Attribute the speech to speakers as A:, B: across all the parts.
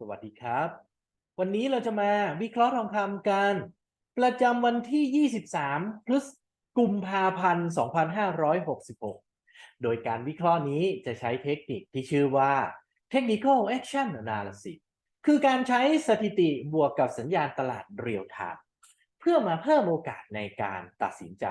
A: สวัสดีครับ วันนี้เราจะมาวิเคราะห์ทองคำกัน ประจำวันที่ 23 พฤศกุมภาพันธ์ 2566 โดยการวิเคราะห์นี้จะใช้เทคนิคที่ชื่อว่า Technical Action Analysis คือการใช้สถิติบวกกับสัญญาณตลาดเรียลไทม์เพื่อมาเพิ่มโอกาสในการตัดสินใจ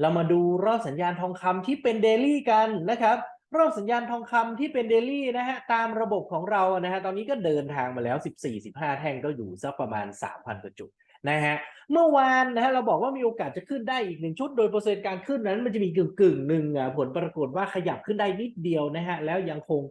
A: เรามาดูรอบสัญญาณทองคำที่เป็นเดลี่กันนะครับ รอบสัญญาณทองคำที่เป็นเดลี่นะฮะตามระบบของเรานะฮะตอนนี้ก็เดินทางมาแล้ว 14-15 แท่งก็อยู่สักประมาณ 3,000กว่าจุดนะฮะเมื่อวานนะฮะเราบอกว่ามีโอกาสจะขึ้นได้อีกหนึ่งชุด โดยเปอร์เซ็นต์การขึ้นนั้นมันจะมีกึ่งกึ่งหนึ่งอะผลปรากฏว่าขยับขึ้นได้นิดเดียวนะฮะแล้วยังคง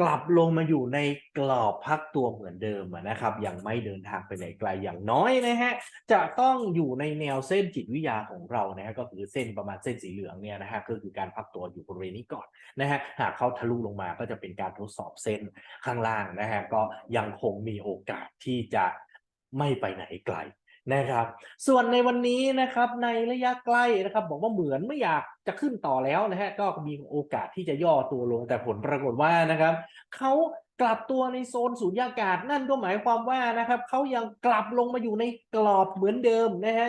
A: กลับลงมาอยู่ในกรอบพักตัวเหมือนเดิมนะครับ ยังไม่เดินทางไปไหนไกลอย่างน้อยนะฮะจะต้องอยู่ในแนวเส้นจิตวิทยาของเรานะฮะก็คือเส้นประมาณเส้นสีเหลืองเนี่ยนะฮะก็คือการพักตัวอยู่บริเวณนี้ก่อนนะฮะหากเขาทะลุลงมาก็จะเป็นการทดสอบเส้นข้างล่างนะฮะก็ยังคงมีโอกาสที่จะไม่ไปไหนไกล นะครับ ส่วนในวันนี้นะครับในระยะใกล้นะครับ บอกว่าเหมือนไม่อยากจะขึ้นต่อแล้วนะฮะก็มีโอกาสที่จะย่อตัวลงแต่ผลปรากฏว่านะครับเขากลับตัวในโซนสูญญากาศนั่นก็หมายความว่านะครับเขายังกลับลงมาอยู่ในกรอบเหมือนเดิมนะฮะ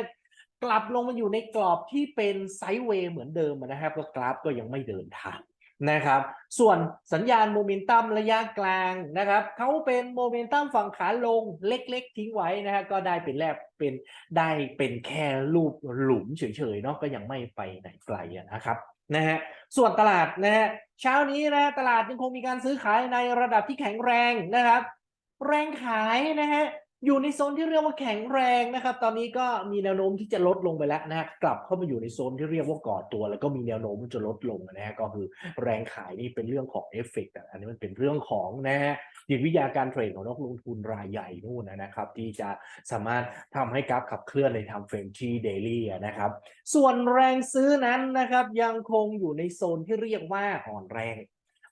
A: กลับลงมาอยู่ในกรอบที่เป็นไซด์เวย์เหมือนเดิมนะครับก็กราฟก็ยังไม่เดินทาง นะครับ ส่วนสัญญาณโมเมนตัมระยะกลางนะครับเขาเป็นโมเมนตัมฝั่งขาลงเล็กๆ ทิ้งไว้นะฮะก็ได้เป็นแลบเป็นได้เป็นแค่รูปหลุมเฉยๆเนาะก็ยังไม่ไปไหนไกลนะครับนะฮะส่วนตลาดนะฮะเช้านี้นะตลาดยังคงมีการซื้อขายในระดับที่แข็งแรงนะครับ แรงขายนะฮะ อยู่ในโซนที่เรียกว่าแข็งแรงนะครับ ตอนนี้ก็มีแนวโน้มที่จะลดลงไปแล้วนะฮะกลับเข้ามาอยู่ในโซนที่เรียกว่าก่อตัว แล้วก็มีแนวโน้มที่จะลดลงนะฮะก็คือแรงขายนี่เป็นเรื่องของเอฟเฟกต์อันนี้มันเป็นเรื่องของนะฮะจิตวิทยาการเทรดของนักลงทุนรายใหญ่นู่นนะครับ ที่จะสามารถทำให้กราฟขับเคลื่อนในทำเฟรมที่เดลี่นะครับ ส่วนแรงซื้อนั้นนะครับยังคงอยู่ในโซนที่เรียกว่าอ่อนแรง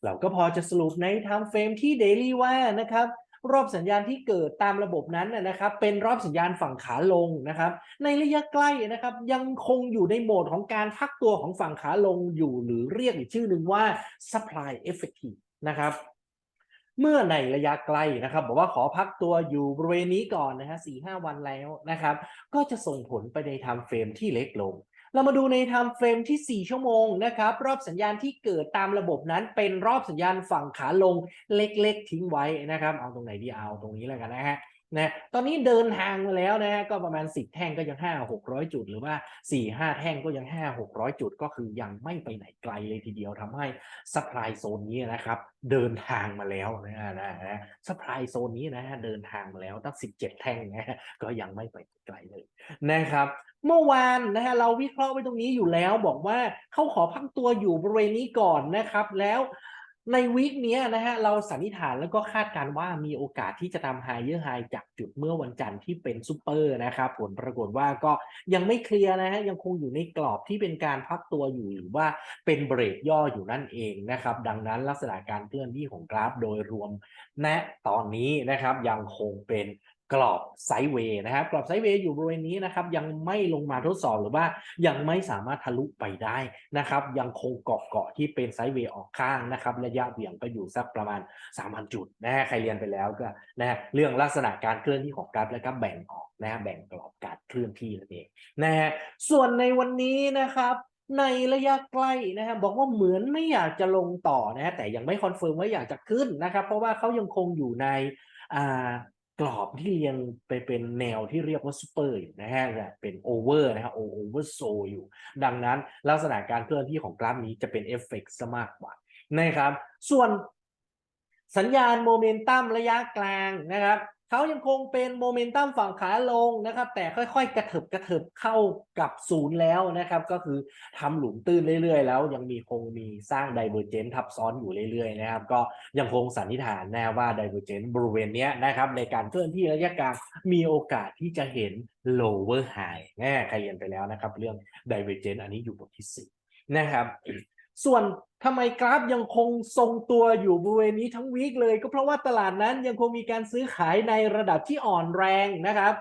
A: เราก็พอจะสรุปในทม์เฟรมที่เดลี่ว่านะครับ รอบสัญญาณที่เกิดตามระบบนั้นนะครับ เป็นรอบสัญญาณฝั่งขาลงนะครับ ในระยะใกล้นะครับ ยังคงอยู่ในโหมดของการพักตัวของฝั่งขาลงอยู่หรือเรียกอีกชื่อหนึ่งว่า supply effective นะครับเมื่อในระยะใกล้นะครับ บอกว่าขอพักตัวอยู่บริเวณนี้ก่อนนะฮะสี่ห้าวันแล้วนะครับ ก็จะส่งผลไปในไทม์เฟรมที่เล็กลง เรามาดูในไทม์เฟรมที่ 4 ชั่วโมงนะครับ รอบสัญญาณที่เกิดตามระบบนั้นเป็นรอบสัญญาณฝั่งขาลงเล็กๆ ทิ้งไว้นะครับ เอาตรงไหนดีเอาตรงนี้แล้วกันนะฮะ นะตอนนี้เดินทางมาแล้วนะฮะก็ประมาณ 10 แท่งก็ยัง 5 600 จุด หรือว่า 4 5 แท่งก็ยัง 5 600 จุด ก็คือยังไม่ไปไหนไกลเลยทีเดียวทำให้ซัพพลายโซนนี้นะครับเดินทางมาแล้วนะฮะนะฮะซัพพลายโซนนี้นะฮะเดินทางมาแล้วตั้ง 17 แท่งนะฮะก็ยังไม่ไปไกลเลยนะครับเมื่อวานนะฮะเราวิเคราะห์ไว้ตรงนี้อยู่แล้วบอกว่าเขาขอพักตัวอยู่บริเวณนี้ก่อนนะครับแล้ว ในวีคเนี้ยนะฮะเราสันนิษฐานแล้วก็คาดการณ์ว่ามีโอกาสที่จะทำไฮเยอร์ไฮจากจุดเมื่อวันจันทร์ที่เป็นซูเปอร์นะครับผลปรากฏว่าก็ยังไม่เคลียร์นะฮะยังคงอยู่ในกรอบที่เป็นการพักตัวอยู่หรือว่าเป็นเบรกย่ออยู่นั่นเองนะครับดังนั้นลักษณะการเคลื่อนที่ของกราฟโดยรวมณตอนนี้นะครับยังคงเป็น กรอบไซด์เวย์นะครับ กรอบไซด์เวย์อยู่บริเวณนี้นะครับ ยังไม่ลงมาทดสอบหรือว่ายังไม่สามารถทะลุไปได้นะครับ ยังคงเกาะเกาะที่เป็นไซด์เวย์ออกข้างนะครับ ระยะเบี่ยงก็อยู่สักประมาณ 3,000 จุดนะฮะใครเรียนไปแล้วก็นะฮะเรื่องลักษณะการเคลื่อนที่ของกราฟแล้วก็แบ่งออกนะฮะแบ่งกรอบการเคลื่อนที่นั่นเองนะฮะส่วนในวันนี้นะครับในระยะใกล้นะฮะบอกว่าเหมือนไม่อยากจะลงต่อนะฮะแต่ยังไม่คอนเฟิร์มว่าอยากจะขึ้นนะครับ เพราะว่าเขายังคงอยู่ในอ่า กรอบที่เรียงไปเป็นแนวที่เรียกว่าซูเปอร์อยู่นะฮะเป็นโอเวอร์นะฮะโอเวอร์โซอยู่ ดังนั้นลักษณะการเคลื่อนที่ของกราฟนี้จะเป็นเอฟเฟกต์ซะมากกว่านะครับ ส่วนสัญญาณโมเมนตัมระยะกลางนะครับ เขายังคงเป็นโมเมนตัมฝั่งขาลงนะครับ แต่ค่อยๆ กระเถิบกระเถิบเข้ากับศูนย์แล้วนะครับ ก็คือทำหลุมตื้นเรื่อยๆ แล้ว ยังมีคงมีสร้างไดเวอร์เจนทับซ้อนอยู่เรื่อยๆนะครับ ก็ยังคงสันนิษฐานนะว่าไดเวอร์เจนบริเวณนี้นะครับในการเคลื่อนที่ระยะกลางมีโอกาสที่จะเห็น lower high แน่ใครเรียนไปแล้วนะครับ เรื่อง divergence อันนี้อยู่บทที่4นะครับ ส่วนทำไมกราฟยังคงทรงตัวอยู่บริเวณนี้ทั้งวีคเลย ก็เพราะว่าตลาดนั้นยังคงมีการซื้อขายในระดับที่อ่อนแรงนะครับ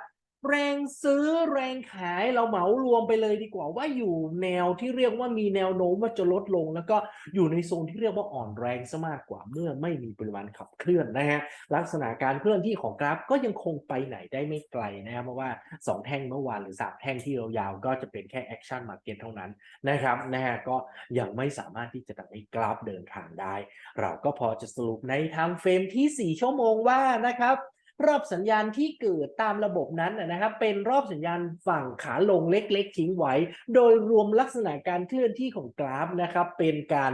A: แรงซื้อแรงขายเราเหมารวมไปเลยดีกว่าว่าอยู่แนวที่เรียกว่ามีแนวโน้มว่าจะลดลง แล้วก็อยู่ในโซนที่เรียกว่าอ่อนแรงซะมากกว่าเมื่อไม่มีปริมาณขับเคลื่อนนะฮะลักษณะการเคลื่อนที่ของกราฟก็ยังคงไปไหนได้ไม่ไกลนะครับเพราะว่า 2 แท่งเมื่อวานหรือ 3 แท่งที่ยาวๆก็จะเป็นแค่แอคชั่นมาร์เก็ตเท่านั้นนะครับนะฮะก็ยังไม่สามารถที่จะทำให้กราฟเดินทางได้ เราก็พอจะสรุปในไทม์เฟรมที่ 4 ชั่วโมงว่านะครับ รอบสัญญาณที่เกิดตามระบบนั้นนะครับเป็นรอบสัญญาณฝั่งขาลงเล็กๆ ทิ้งไว้ โดยรวมลักษณะการเคลื่อนที่ของกราฟนะครับเป็นการ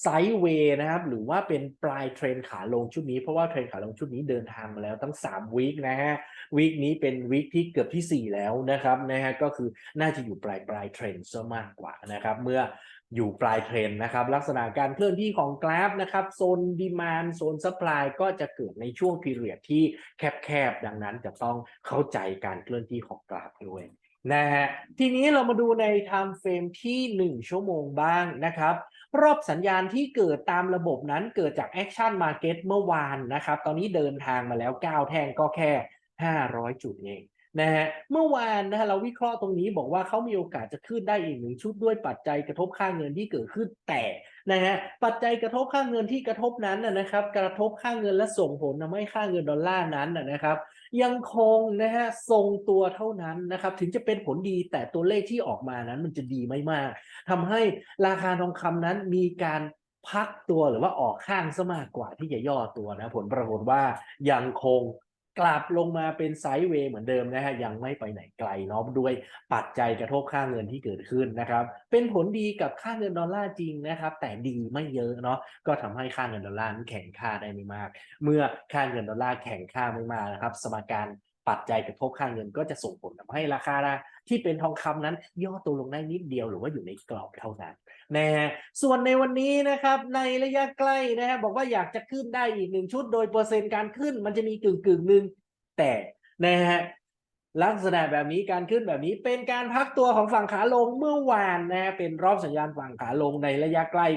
A: ไซด์เวย์นะครับหรือว่าเป็นปลายเทรนขาลงชุดนี้เพราะว่าเทรนขาลงชุดนี้เดินทางมาแล้วตั้ง3วีคนะฮะวีคนี้เป็นวีคที่เกือบที่ 4 แล้วนะครับนะฮะก็คือน่าจะอยู่ปลายปลายเทรนซะมากกว่านะครับเมื่อ อยู่ปลายเทรนนะครับ ลักษณะการเคลื่อนที่ของกราฟนะครับโซนดีมานโซนซัพพลายก็จะเกิดในช่วงพีเรียดที่แคบๆดังนั้นจะต้องเข้าใจการเคลื่อนที่ของกราฟด้วยนะฮะทีนี้เรามาดูใน time frame ที่ 1 ชั่วโมงบ้างนะครับรอบสัญญาณที่เกิดตามระบบนั้นเกิดจาก Action Market เมื่อวานนะครับ ตอนนี้เดินทางมาแล้ว 9 แท่งก็แค่ 500 จุดเอง นะฮะเมื่อวานนะฮะเราวิเคราะห์ตรงนี้บอกว่าเขามีโอกาสจะขึ้นได้อีกหนึ่งชุดด้วยปัจจัยกระทบค่าเงินที่เกิดขึ้นแต่นะฮะปัจจัยกระทบค่าเงินที่กระทบนั้นนะนะครับ กระทบค่าเงินและส่งผลทำให้ค่าเงินดอลลาร์นั้นนะนะครับยังคงนะฮะทรงตัวเท่านั้นนะครับถึงจะเป็นผลดีแต่ตัวเลขที่ออกมานั้นมันจะดีไม่มากทำให้ราคาทองคำนั้นมีการพักตัวหรือว่าออกข้างซะมากกว่าที่จะย่อตัวนะผลปรากฏว่ายังคง กลับลงมาเป็นไซด์เวย์เหมือนเดิมนะฮะยังไม่ไปไหนไกลเนาะด้วยปัจจัยกระทบค่าเงินที่เกิดขึ้นนะครับ เป็นผลดีกับค่าเงินดอลลาร์จริงนะครับ แต่ดีไม่เยอะเนาะก็ทำให้ค่าเงินดอลลาร์นั้นแข็งค่าได้ไม่มาก เมื่อค่าเงินดอลลาร์แข็งค่าไม่มากนะครับ สมการ ปัจจัยกระทบค่าเงินก็จะส่งผลทำให้ราคาที่เป็นทองคำนั้น ย่อตัวลงได้นิดเดียวหรือว่าอยู่ในกรอบเท่านั้นนะฮะส่วนในวันนี้นะครับในระยะใกล้นะฮะบอกว่าอยากจะขึ้นได้อีกหนึ่งชุด โดยเปอร์เซ็นต์การขึ้น มันจะมีกึ่งกึ่งหนึ่งแต่นะฮะลักษณะแบบนี้การขึ้นแบบนี้เป็นการพักตัวของฝั่งขาลงเมื่อวานนะฮะเป็นรอบสัญญาณฝั่งขาลงในระยะใกล้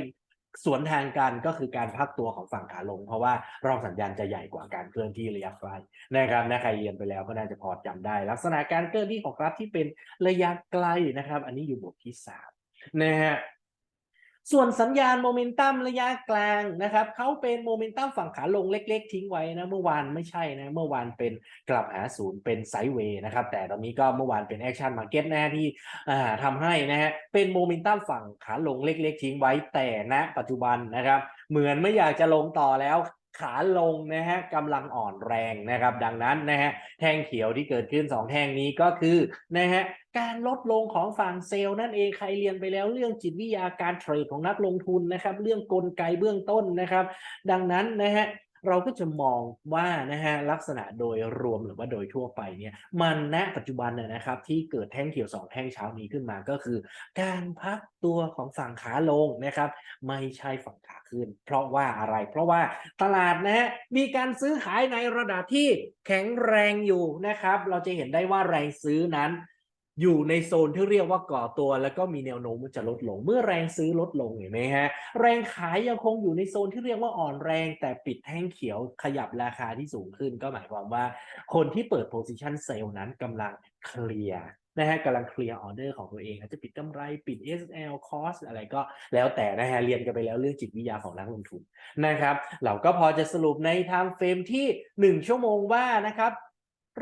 A: สวนทางกันก็คือการพักตัวของฝั่งขาลง เพราะว่ารอบสัญญาณจะใหญ่กว่าการเคลื่อนที่ระยะไกลนะครับนะใครเรียนไปแล้วก็น่าจะพอจำได้ ลักษณะการเคลื่อนที่ของกราฟที่เป็นระยะไกลนะครับ อันนี้อยู่บทที่สามนะฮะ ส่วนสัญญาณโมเมนตัมระยะกลางนะครับเขาเป็นโมเมนตัมฝั่งขาลงเล็ก ๆ ทิ้งไว้นะเมื่อวานไม่ใช่นะเมื่อวานเป็นกลับหาศูนย์เป็นไซด์เวย์นะครับแต่ตอนนี้ก็เมื่อวานเป็นแอคชั่นมาร์เก็ตนะที่ทำให้นะฮะเป็นโมเมนตัมฝั่งขาลงเล็ก ๆ ทิ้งไว้แต่ณปัจจุบันนะครับ เหมือนไม่อยากจะลงต่อแล้ว ขาลงนะฮะกำลังอ่อนแรงนะครับ ดังนั้นนะฮะแท่งเขียวที่เกิดขึ้น 2 แท่งนี้ก็คือนะฮะการลดลงของฝั่งเซลล์นั่นเองใครเรียนไปแล้วเรื่องจิตวิทยาการเทรดของนักลงทุนนะครับ เรื่องกลไกเบื้องต้นนะครับ ดังนั้นนะฮะ เราก็จะมองว่านะฮะลักษณะโดยรวมหรือว่าโดยทั่วไปเนี่ยมันณปัจจุบันเนี่ยนะครับ ที่เกิดแท่งเขียวสองแท่งเช้านี้ขึ้นมาก็คือ การพักตัวของฝั่งขาลงนะครับ ไม่ใช่ฝั่งขาขึ้น เพราะว่าอะไร เพราะว่าตลาดนะฮะมีการซื้อขายในระดับที่แข็งแรงอยู่นะครับ เราจะเห็นได้ว่าแรงซื้อนั้น อยู่ในโซนที่เรียกว่าก่อตัว แล้วก็มีแนวโน้มว่าจะลดลง เมื่อแรงซื้อลดลงเห็นไหมฮะแรงขายยังคงอยู่ในโซนที่เรียกว่าอ่อนแรง แต่ปิดแท่งเขียวขยับราคาที่สูงขึ้น ก็หมายความว่า คนที่เปิด position sale นั้นกำลังเคลียร์นะฮะกำลังเคลียร์ออเดอร์ของตัวเอง อาจจะปิดกำไรปิด SL cost อะไรก็แล้วแต่นะฮะเรียนกันไปแล้วเรื่องจิตวิทยาของนักลงทุนนะครับ เราก็พอจะสรุปใน time frame ที่ 1 ชั่วโมงว่านะครับ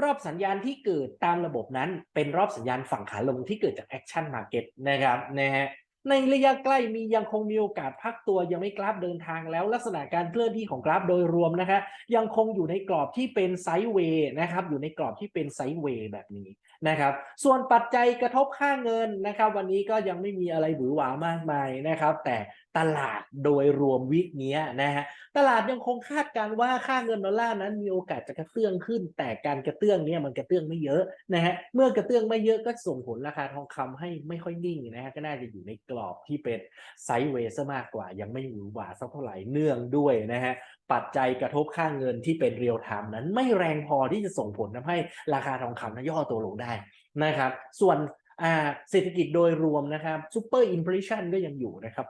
A: รอบสัญญาณที่เกิดตามระบบนั้น เป็นรอบสัญญาณฝั่งขาลงที่เกิดจาก Action Market นะครับนะฮะในระยะใกล้มียังคงมีโอกาสพักตัวยังไม่กราฟเดินทางแล้ว ลักษณะการเคลื่อนที่ของกราฟโดยรวมนะคะยังคงอยู่ในกรอบที่เป็นไซด์เวย์นะครับอยู่ในกรอบที่เป็นไซด์เวย์แบบนี้นะครับ ส่วนปัจจัยกระทบค่าเงินนะครับ วันนี้ก็ยังไม่มีอะไรหวือหวามากมายนะครับ แต่ ตลาดโดยรวมวิกนี้นะฮะตลาดยังคงคาดการณ์ว่าค่าเงินดอลลาร์นั้นมีโอกาสจะกระเตื้องขึ้น แต่การกระเตื้องเนี้มันกระเตื้องไม่เยอะนะฮะเมื่อกระเตื้องไม่เยอะก็ส่งผลราคาทองคำให้ไม่ค่อยนิ่งนะฮะก็น่าจะอยู่ในกรอบที่เป็นไซด์เวย์ซะมากกว่า ยังไม่หวือหวาสักเท่าไหร่เนื่องด้วยนะฮะปัจจัยกระทบค่าเงินที่เป็นเรียลไทม์นั้นไม่แรงพอที่จะส่งผลทำให้ราคาทองคำนั้นย่อตัวลงได้นะครับ ส่วนเศรษฐกิจโดยรวมนะครับซูเปอร์อินฟลชันก็ยังอยู่นะครับ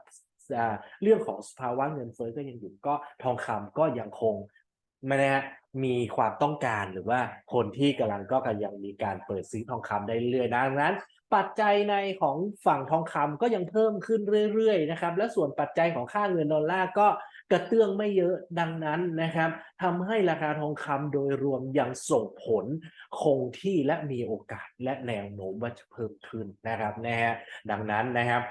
A: เรื่องของสภาวะเงินเฟ้อก็ยังอยู่ก็ทองคำก็ยังคงมนะฮะมีความต้องการหรือว่าคนที่กำลังก็ยังมีการเปิดซื้อทองคำได้เรื่อยๆดังนั้น ปัจจัยในของฝั่งทองคำก็ยังเพิ่มขึ้นเรื่อยๆนะครับ และส่วนปัจจัยของค่าเงินดอลลาร์ก็กระเตื้องไม่เยอะดังนั้นนะครับทำให้ราคาทองคำโดยรวมยังส่งผลคงที่และมีโอกาสและแนวโน้มว่าจะเพิ่มขึ้นนะครับนะฮะดังนั้นนะครับ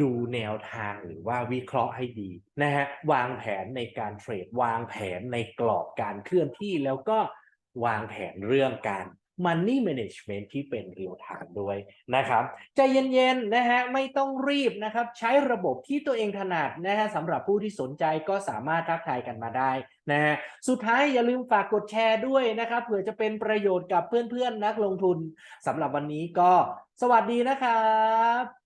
A: ดูแนวทางหรือว่าวิเคราะห์ให้ดีนะฮะวางแผนในการเทรด วางแผนในกรอบการเคลื่อนที่แล้วก็วางแผนเรื่องการ Money Management ที่เป็นเรียลไทม์ด้วยนะครับใจเย็นๆนะฮะไม่ต้องรีบนะครับใช้ระบบที่ตัวเองถนัดนะฮะสำหรับผู้ที่สนใจก็สามารถทักทายกันมาได้นะฮะสุดท้ายอย่าลืมฝากกดแชร์ด้วยนะครับเผื่อจะเป็นประโยชน์กับเพื่อนๆนักลงทุนสำหรับวันนี้ก็สวัสดีนะครับ